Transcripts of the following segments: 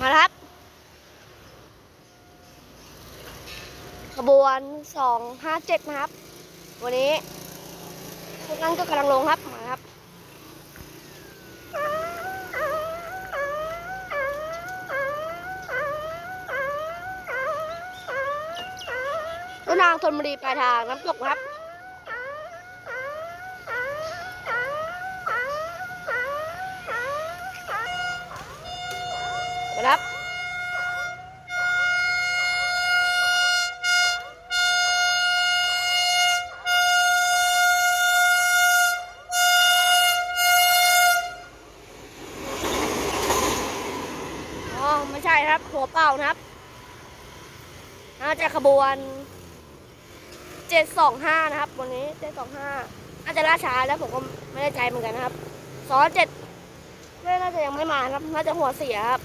มาครับ ขบวนสองห้าเจ็ดนะครับ วันนี้พวกนั้นก็กำลังลงครับ มาครับต้นางธนบุรีปลายทางน้ำตกครับ รับ อ๋อ ไม่ใช่ครับ หัวเป่านะครับ น่าจะขบวน725นะครับ วันนี้725น่าจะล่าช้าแล้วผมก็ไม่ได้ใจเหมือนกันนะครับซอเจ็ดน่าจะยังไม่มาครับ น่าจะหัวเสียครับ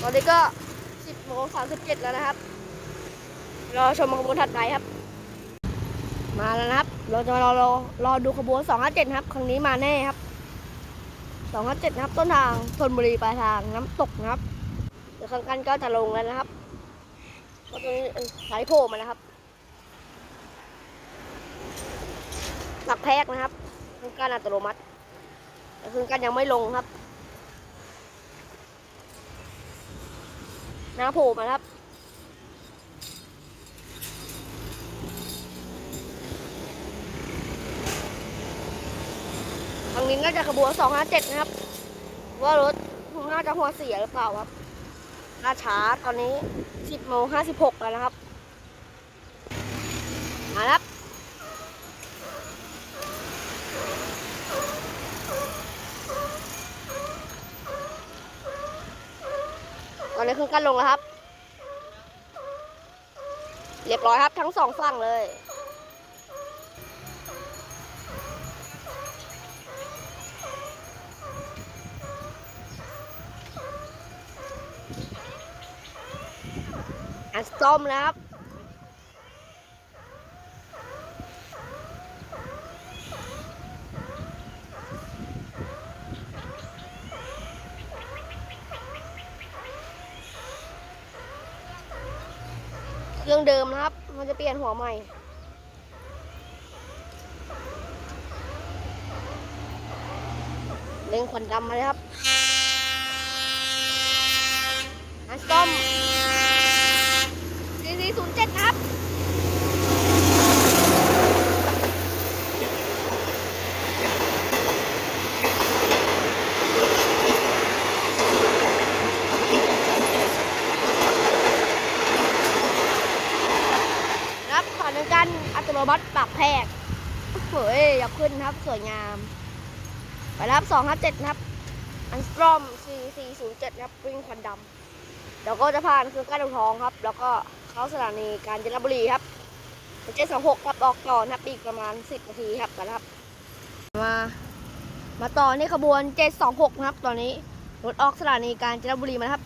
ตอนนี้ก็10โมง37แล้วนะครับ รอชมขบวนถัดไปครับ มาแล้วนะครับ เราจะรอรอรอดูขบวน257ครับ ครั้งนี้มาแน่ครับ257นะครับ ต้นทางธนบุรีปลายทางน้ำตกนะครับ เดี๋ยวข้างกันก็จะลงแล้วนะครับเพราะตรงนี้สายโผล่มานะครับ หลักแพรกนะครับเครื่องกั้นอัตโนมัติแต่เครื่องกั้นยังไม่ลงครับ น้าโผล่มาครับ ทางนี้ก็จะขบวน 257 นะครับ ว่ารถน่าจะหัวเสียหรือเปล่าครับล่าช้าตอนนี้ 10โมง56แล้วนะครับ มาครับ อนนี้ครื่องกั้นลงแล้วครับ เรียบร้อยครับทั้งสองฝั่งเลยอันส้มนะครับ เค รื่องเดิมนะครับ มันจะเปลี่ยนหัวใหม่ เล็งควันดำมาเลยครับ อันส้ม 4407 ครับ ครับผ่านทางการอัตโนมัติปากแพรกเฮ้ยอยากขึ้นครับสวยงาม ไปรับ257นะครับ อันสตรอม4407ครับวิ่งควันดำเดี๋ยวก็จะผ่านคือก้านดงทองครับ แล้วก็เข้าสถานีกาญจนบุรีครับเจ็ดสองหกครับออกต่อนะครับอีกประมาณสิบนาทีครับกันครับ มา มาต่อนี่ขบวนเจ็ดสองหกนะครับ ตอนนี้รถออกสถานีกาญจนบุรีมาครับ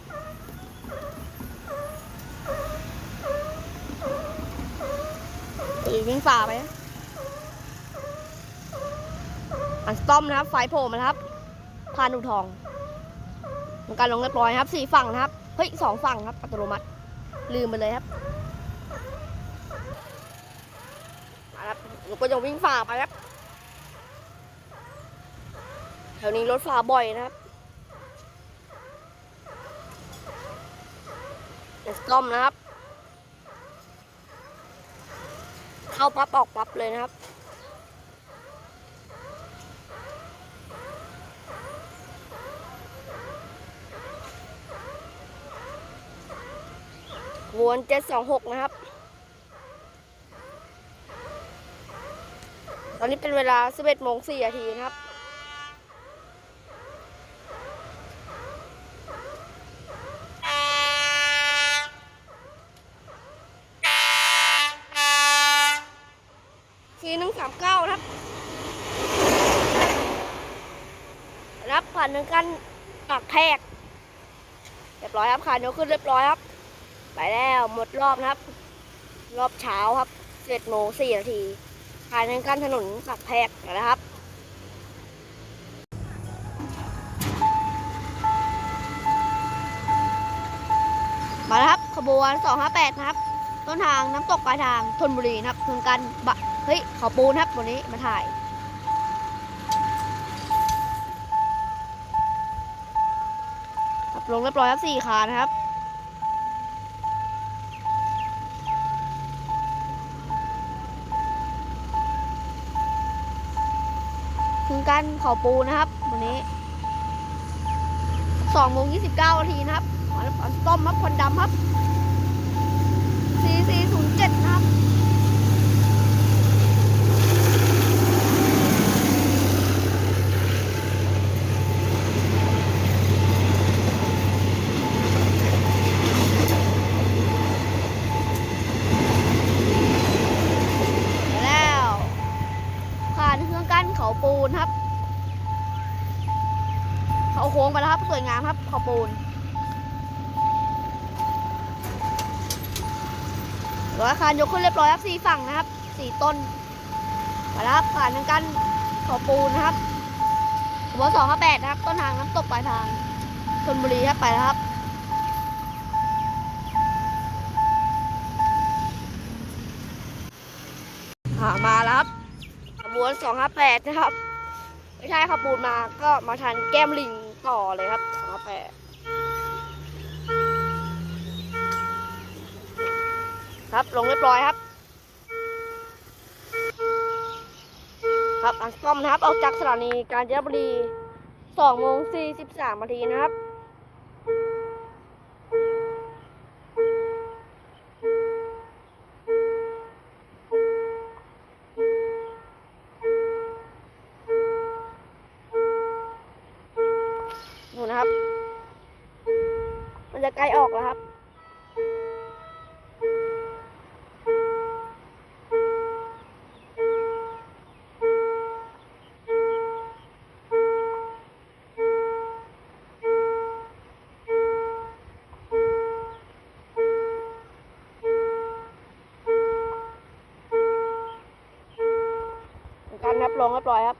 อีกวิ่งฝ่าไปนะอันสตอมนะครับ ไฟโผล่มาครับผ่านดงทองทำการลงเรียบร้อยครับสี่ฝั่งนะครับ เฮ้ยสองฝั่งครับ อัตโนมัติ ลืมไปเลยครับมาครับหนูก็จะวิ่งฝ่าไปครับแถวนี้รถฝ่าบ่อยนะครับเอสตอมนะครับ เข้าปั๊บออกปั๊บเลยนะครับ วนเจ็ดสองหกนะครับ ตอนนี้เป็นเวลาสิบเอ็ดโมงสี่นาทีนะครับีหนึ่งสามเก้าครับ รับผ่านหนึ่งกันปากแทกเรียบร้อยครับขาเดี๋ยวขึ้นเรียบร้อยครับ ไปแล้วหมดรอบนะครับ รอบเช้าครับเจ็ดโมงสี่นาทีผ่านทางกันถนนปากแพรกนะครับมาครับ ขบวน 258 นะครับ ต้นทางน้ำตกปลายทางธนบุรีนะครับถึงกันบะ เฮ้ยขาปูนครับวันนี้มาถ่ายครับลงเรียบร้อยครับสี่ขานะครับถึงกันเขาปูนะครับวันนี้สองโมงยี่สิบเก้านาทีนะครับขอรับต้มครับควันดำครับสี่สี่ศูนย์เจ็ดนะครับ แล้วผ่านเครื่องกั้นเขา ปูนครับ เขาโค้งไปแล้วครับสวยงามครับขาปูนรถอาคารยกขึ้นเรียบร้อยครับสี่ฝั่งนะครับสี่ต้นไปแล้วครับผ่านทางกันขาปูนนะครับหัวสองห้าแปดนะครับ ต้นทางน้ำตกปลายทางชนบุรีครับไปแล้วครับหามาแล้วครับ ขบวน258นะครับ ไม่ใช่ขบวนมาก็มาทันแก้มลิงต่อเลยครับ258ครับลงเรียบร้อยครับ ครับอันซ่อมนะครับ ออกจากสถานีกาญจนบุรี2โมง43นาทีนะครับ จะใกลออกแล้วครับการนับลงเรียบร้อยครับ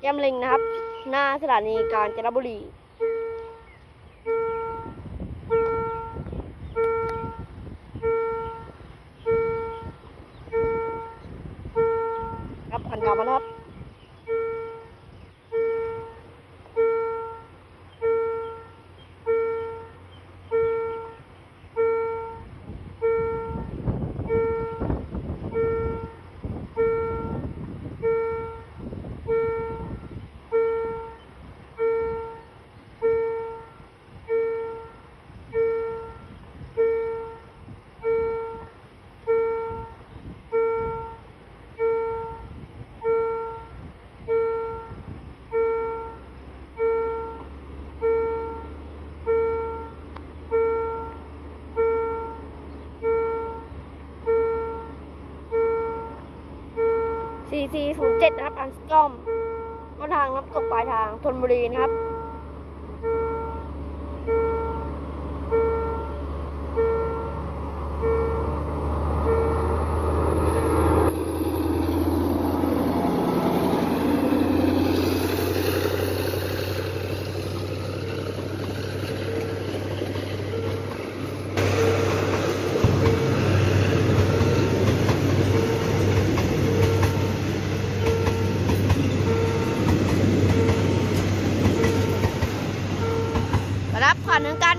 แก้มลิงนะครับ หน้าสถานีกาญจนบุรีามานะครับ BC07 นะครับอันสตอมต้นทางน้ำตกปลายทางทนบุรีนะครับ มารับขันหนึ่งกัน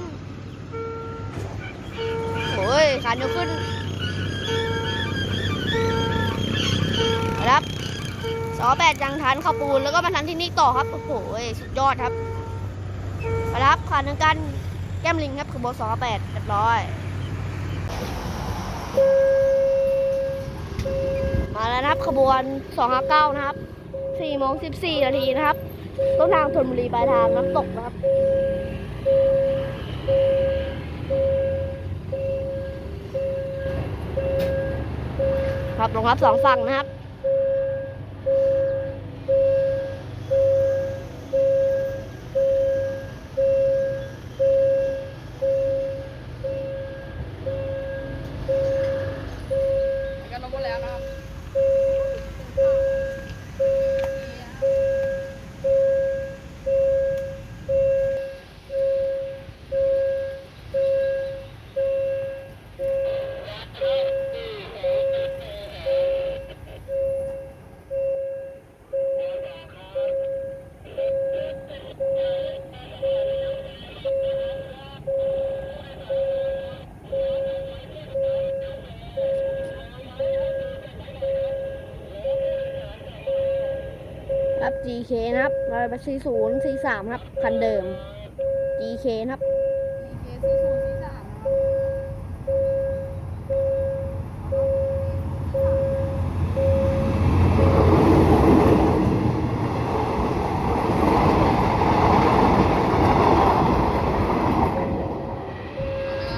โอ้ยขันยกขึ้นมารับสอแปดยังทันข้าวปูนแล้วก็มาทันที่นี่ต่อครับโอ้โหสุดยอดครับมารับขันหนึ่งกัน แก้มลิงครับขบวนสอแปดเรียบร้อย มาแล้วนะครับขบวน259นะครับ4โมง14นาทีนะครับต้นทางธนบุรีปลายทางน้ำตกนะครับ ครับลงรับสองฝั่งนะครับ GK นะครับเราไปสี่ศูนย์สี่สามครับ คันเดิม GK นะครับเคสี่ศูนย์สี่สามนะครับ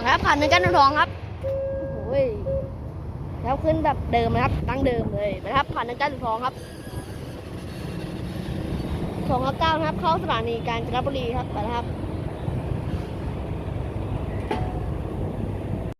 ครับผ่านเป็นกันทองครับโอ้ยแล้วขึ้นแบบเดิมนะครับ ตั้งเดิมเลยนะครับผ่านเป็นกันทองครับ สองเก้าครับ เข้าสถานีกาญจนบุรีครับไปครับ